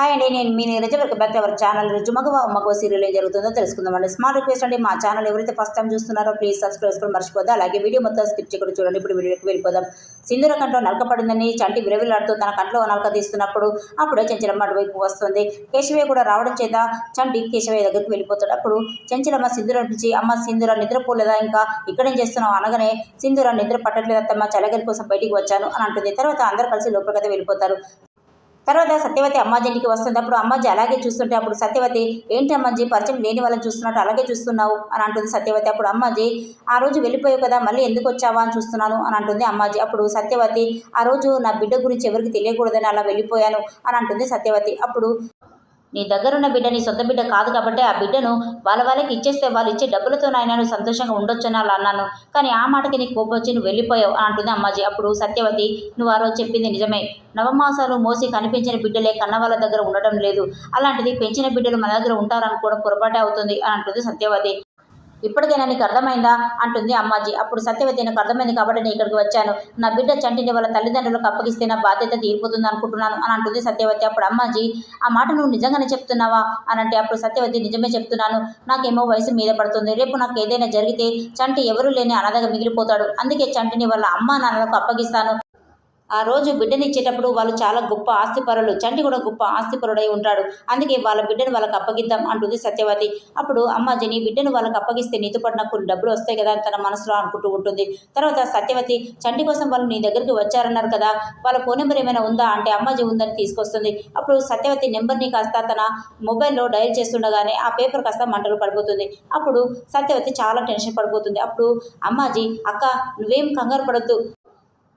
Hi అండి నేను మీ Neeraja welcome back to our channel రుజుమగవ మగవ సీరియల్ ఏం జరుగుతుందో తెలుసుకుందామండి. స్మాల్ రిక్వెస్ట్ అండి మా ఛానల్ ఎవరైతే ఫస్ట్ టైం చూస్తున్నారో ప్లీజ్ సబ్స్క్రైబ్ చేసుకొని మర్చిపోద్దా అలాగే వీడియో మొత్తం స్కిప్ చేయకుండా చూడండి. ఇప్పుడు వీడియోకి వెళ్ళిపోదాం. సింధుర కంట్లో నలక పడిందని చంటి విరవిలాడుతూ తన కంట్లో నలక తీస్తున్నప్పుడు అప్పుడే చెంచలమ్మ అటువైపు వస్తుంది. కేశవయ్య కూడా రావడం చేత చంటి కేశవయ్య దగ్గరికి వెళ్ళిపోతాడు. అప్పుడు చెంచలమ్మ సింధుర పిలిచి అమ్మ సింధుర నిద్రపోలేదా ఇంకా? ఇక్కడేం చేస్తున్నావు? అనగానే సింధుర నిద్ర పట్టట్లేదు అత్తమ్మ. చలగలి కోసం బయటికి వచ్చాను అని అంటుంది. తర్వాత అందరూ కలిసి లోపలికైతే వెళ్ళిపోతారు. తర్వాత సత్యవతి అమ్మాజీ ఇంటికి వస్తుంది అప్పుడు అమ్మాజీ అలాగే చూస్తుంటే అప్పుడు సత్యవతి ఏంటి అమ్మాజీ పరిచయం లేని వాళ్ళని చూస్తున్నట్టు అలాగే చూస్తున్నావు? అని అంటుంది సత్యవతి. అప్పుడు అమ్మాజీ ఆ రోజు వెళ్ళిపోయావు కదా మళ్ళీ ఎందుకు వచ్చావా అని చూస్తున్నాను? అని అంటుంది అమ్మాజీ. అప్పుడు సత్యవతి ఆ రోజు నా బిడ్డ గురించి ఎవరికి తెలియకూడదని అలా వెళ్ళిపోయాను? అని అంటుంది సత్యవతి. అప్పుడు నీ దగ్గరున్న బిడ్డ నీ సొంత బిడ్డ కాదు కాబట్టి ఆ బిడ్డను వాళ్ళ వాళ్ళకి ఇచ్చేస్తే వాళ్ళు ఇచ్చే డబ్బులతో నాయన నువ్వు సంతోషంగా ఉండొచ్చని అలా అన్నాను. కానీ ఆ మాటకి నీకు కోపం వచ్చి నువ్వు వెళ్ళిపోయావు అని అంటుంది అమ్మాజీ. అప్పుడు సత్యవతి నువ్వు ఆ రోజు చెప్పింది నిజమే. నవమాసాలు మోసి కనిపించిన బిడ్డలే కన్న వాళ్ళ దగ్గర ఉండటం లేదు. అలాంటిది పెంచిన బిడ్డలు మన దగ్గర ఉంటారని కూడా పొరపాటే అవుతుంది అని అంటుంది సత్యవతి. ఇప్పటికైనా నీకు అర్థమైందా? అంటుంది అమ్మాజీ. అప్పుడు సత్యవతి నాకు అర్థమైంది కాబట్టి నేను ఇక్కడికి వచ్చాను. నా బిడ్డ చంటిని వాళ్ళ తల్లిదండ్రులకు అప్పగిస్తే నా బాధ్యత తీరిపోతుంది అనుకుంటున్నాను అని అంటుంది సత్యవతి. అప్పుడు అమ్మాజీ ఆ మాట నువ్వు నిజంగానే చెప్తున్నావా? అని అంటే అప్పుడు సత్యవతి నిజమే చెప్తున్నాను. నాకేమో వయసు మీద పడుతుంది. రేపు నాకు ఏదైనా జరిగితే చంటి ఎవరు లేని అనదగా మిగిలిపోతాడు. అందుకే చంటిని వాళ్ళ అమ్మ నాన్నలకు అప్పగిస్తాను. ఆ రోజు బిడ్డనిచ్చేటప్పుడు వాళ్ళు చాలా గొప్ప ఆస్తిపరులు చంటి కూడా గొప్ప ఆస్తిపరుడై ఉంటాడు. అందుకే వాళ్ళ బిడ్డను వాళ్ళకి అప్పగిద్దాం అంటుంది సత్యవతి. అప్పుడు అమ్మాజీ నీ బిడ్డను వాళ్ళకి అప్పగిస్తే నీతో పాటు నాకు కొన్ని డబ్బులు వస్తాయి కదా అని తన మనసులో అనుకుంటూ ఉంటుంది. తర్వాత సత్యవతి చంటి కోసం వాళ్ళు నీ దగ్గరికి వచ్చారన్నారు కదా వాళ్ళ ఫోన్ నెంబర్ ఏమైనా ఉందా అంటే అమ్మాజీ ఉందని తీసుకొస్తుంది. అప్పుడు సత్యవతి నెంబర్ని కాస్త తన మొబైల్లో డయల్ చేస్తుండగానే ఆ పేపర్ కాస్త మంటలు పడిపోతుంది. అప్పుడు సత్యవతి చాలా టెన్షన్ పడిపోతుంది. అప్పుడు అమ్మాజీ అక్క నువ్వేం కంగారు పడద్దు.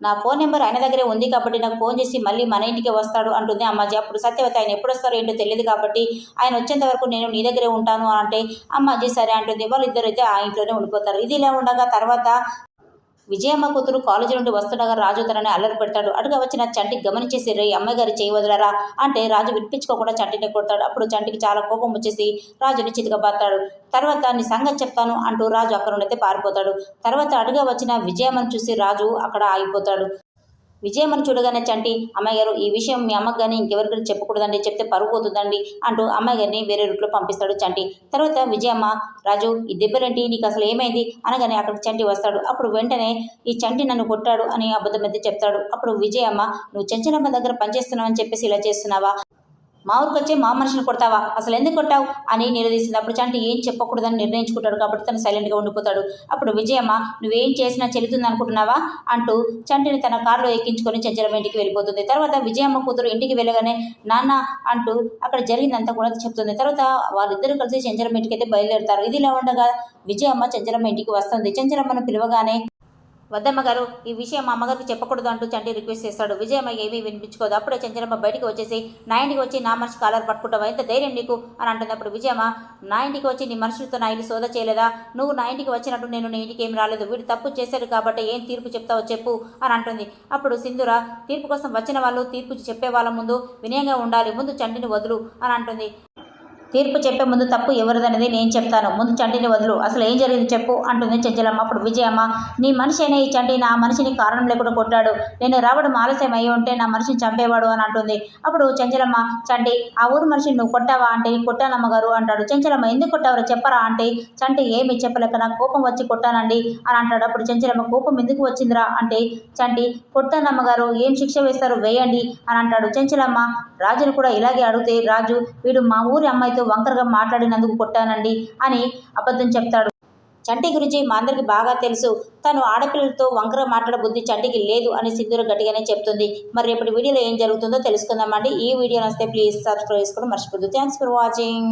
నా ఫోన్ నెంబర్ ఆయన దగ్గరే ఉంది కాబట్టి నాకు ఫోన్ చేసి మళ్ళీ మన ఇంటికి వస్తాడు అంటుంది అమ్మాజీ. అప్పుడు సత్యవతి ఆయన ఎప్పుడు వస్తారో ఏంటో తెలియదు కాబట్టి ఆయన వచ్చేంత వరకు నేను నీ దగ్గరే ఉంటాను అంటే అమ్మాజీ సరే అంటుంది. వాళ్ళిద్దరు అయితే ఆ ఇంట్లోనే ఉండిపోతారు. ఇది ఇలా ఉండగా తర్వాత విజయమ్మ కూతురు కాలేజీ నుండి వస్తుండగా రాజు తనని అల్లరి పెడతాడు. అటుగా వచ్చిన చంటి గమనించేసి రే అమ్మాయి గారి చేయి వదలరా అంటే రాజు వినిపించుకోకుండా చంటిని కొడతాడు. అప్పుడు చంటికి చాలా కోపం వచ్చేసి రాజుని చితకబాతాడు తర్వాత నీ సంగతి చెప్తాను అంటూ రాజు అక్కడ నుండి అయితే పారిపోతాడు. తర్వాత అటుగా వచ్చిన విజయమ్మను చూసి రాజు అక్కడ ఆగిపోతాడు. విజయమ్మను చూడగానే చంటి అమ్మాయి గారు ఈ విషయం మీ అమ్మకు కానీ ఇంకెవరికైనా చెప్పకూడదండి చెప్తే పరుగు పోతుందండి అంటూ అమ్మాయి గారిని వేరే రూట్లో పంపిస్తాడు చంటి. తర్వాత విజయమ్మ రాజు ఈ దెబ్బలేంటి? నీకు అసలు ఏమైంది? అనగానే అక్కడ చంటి వస్తాడు. అప్పుడు వెంటనే ఈ చంటి నన్ను కొట్టాడు అని అబద్ధం అయితే చెప్తాడు. అప్పుడు విజయమ్మ నువ్వు చెంచనమ్మ దగ్గర పనిచేస్తున్నావు అని చెప్పేసి ఇలా చేస్తున్నావా? మా ఊరికి వచ్చి మా మనిషిని కొడతావా? అసలు ఎందుకు కొట్టావు? అని నిలదీసింది. అప్పుడు చంటి ఏం చెప్పకూడదని నిర్ణయించుకుంటాడు కాబట్టి తను సైలెంట్గా ఉండిపోతాడు. అప్పుడు విజయమ్మ నువ్వేం చేసినా చెల్లుతుంది అనుకుంటున్నావా అంటూ చంటిని తన కారులో ఎక్కించుకొని చెంచలమ్మ ఇంటికి వెళ్ళిపోతుంది. తర్వాత విజయమ్మ కూతురు ఇంటికి వెళ్ళగానే నాన్న అంటూ అక్కడ జరిగిందంతా కూడా చెప్తుంది. తర్వాత వాళ్ళిద్దరూ కలిసి చెంచరమ్మ ఇంటికి అయితే బయలుదేరుతారు. ఇది ఇలా ఉండగా విజయమ్మ చెంచరమ్మ ఇంటికి వస్తుంది. చెంచరమ్మను పిలవగానే వద్దమ్మ గారు ఈ విషయం మా అమ్మగారికి చెప్పకూడదు అంటూ చంటి రిక్వెస్ట్ చేస్తాడు. విజయమ్మ ఏమీ వినిపించుకోదు. అప్పుడే చంచలమ్మ బయటికి వచ్చేసి నా ఇంటికి వచ్చి నా మనిషి కాలర్ పట్టుకుంటావా? ఎంత ధైర్యం నీకు? అని అంటున్నప్పుడు విజయమ్మ నా ఇంటికి వచ్చి నీ మనుషులతో నా ఇల్లు సోద చేయలేదా? నువ్వు నా ఇంటికి వచ్చినట్టు నేను నీ ఇంటికి ఏం రాలేదు. వీడు తప్పు చేశాడు కాబట్టి ఏం తీర్పు చెప్తావో చెప్పు అని అంటుంది. అప్పుడు సింధుర తీర్పు కోసం వచ్చిన వాళ్ళు తీర్పు చెప్పే వాళ్ళ ముందు వినయంగా ఉండాలి. ముందు చంటిని వదులు అని అంటుంది. తీర్పు చెప్పే ముందు తప్పు ఎవరిదనేది నేను చెప్తాను. ముందు చంటిని వదులు. అసలు ఏం జరిగింది చెప్పు? అంటుంది చెంచలమ్మ. అప్పుడు విజయమ్మ నీ మనిషి అయినా ఈ చంటి నా మనిషిని కారణం లేకుండా కొట్టాడు. నేను రావడం ఆలస్యం అయ్యి ఉంటే నా మనిషిని చంపేవాడు అని అంటుంది. అప్పుడు చెంచలమ్మ చంటి ఆ ఊరు మనిషిని నువ్వు కొట్టావా అంటే కొట్టానమ్మ గారు అంటాడు. చెంచలమ్మ ఎందుకు కొట్టావరో? చెప్పరా అంటే చంటి ఏమి చెప్పలేక నాకు కోపం వచ్చి కొట్టానండి అని అంటాడు. అప్పుడు చెంచలమ్మ కోపం ఎందుకు వచ్చిందిరా అంటే చంటి కొట్టానమ్మ గారు ఏం శిక్ష వేస్తారు? వేయండి అని అంటాడు. చెంచలమ్మ రాజును కూడా ఇలాగే అడిగితే రాజు వీడు మా ఊరి అమ్మాయితో వంకరగా మాట్లాడినందుకు కొట్టానండి అని అబద్ధం చెప్తాడు. చంటి గురించి మా అందరికి బాగా తెలుసు. తను ఆడపిల్లలతో వంకర మాట్లాడే బుద్ధి చంటికి లేదు అని సింధూర గట్టిగానే చెప్తుంది. మరి రేపటి వీడియోలో ఏం జరుగుతుందో తెలుసుకుందామండి. ఈ వీడియో నస్తే ప్లీజ్ సబ్స్క్రైబ్ చేసుకోవడం మర్చిపోద్దు. Thanks for watching